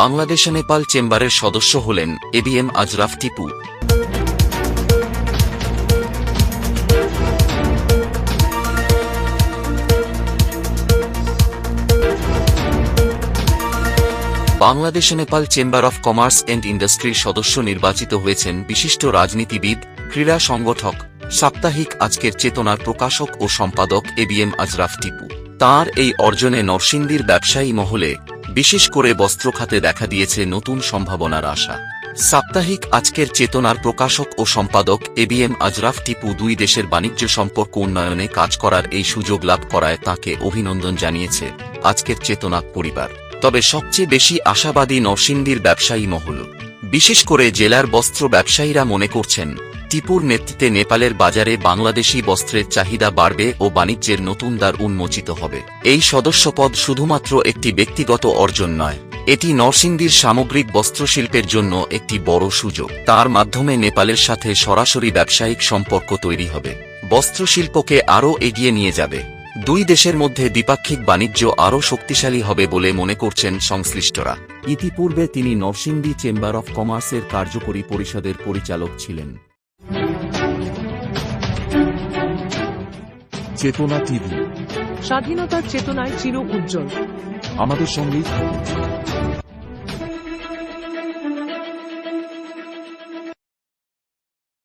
বাংলাদেশ নেপাল চেম্বারের সদস্য হলেন ABM Azraf Tipu. Bangladesh Nepal chamber of commerce and ইন্ডাস্ট্রির সদস্য নির্বাচিত হয়েছেন বিশিষ্ট রাজনীতিবিদ, ক্রীড়া সংগঠক, সাপ্তাহিক আজকের চেতনার প্রকাশক ও সম্পাদক এবিএম আজরাফ টিপু। তার এই অর্জনে নরসিংদীর ব্যবসায়ী মহলে বিশেষ করে বস্ত্র খাতে দেখা দিয়েছে নতুন সম্ভাবনার আশা। সাপ্তাহিক আজকের চেতনার প্রকাশক ও সম্পাদক এবিএম আজরাফ টিপু দুই দেশের বাণিজ্য সম্পর্ক উন্নয়নে কাজ করার এই সুযোগ লাভ করায় তাকে অভিনন্দন জানিয়েছে আজকের চেতনা পরিবার। তবে সবচেয়ে বেশি আশাবাদী নরসিংদীর ব্যবসায়ী মহল। বিশেষ করে জেলার বস্ত্র ব্যবসায়ীরা মনে করছেন, টিপুর নেতৃত্বে নেপালের বাজারে বাংলাদেশি বস্ত্রের চাহিদা বাড়বে ও বাণিজ্যের নতুন দ্বার উন্মোচিত হবে। এই সদস্যপদ শুধুমাত্র একটি ব্যক্তিগত অর্জন নয়, এটি নরসিংদীর সামগ্রিক বস্ত্রশিল্পের জন্য একটি বড় সুযোগ। তার মাধ্যমে নেপালের সাথে সরাসরি ব্যবসায়িক সম্পর্ক তৈরি হবে। বস্ত্রশিল্পকে আরও এগিয়ে নিয়ে যাবে। দুই দেশের মধ্যে দ্বিপাক্ষিক বাণিজ্য আরও শক্তিশালী হবে বলে মনে করছেন সংশ্লিষ্টরা। ইতিপূর্বে তিনি নরসিংদী চেম্বার অফ কমার্সের কার্যকরী পরিষদের পরিচালক ছিলেন। চেতনা টিভি। স্বাধীনতার চেতনায় চির উজ্জ্বল। আমাদের সঙ্গেই থাকুন।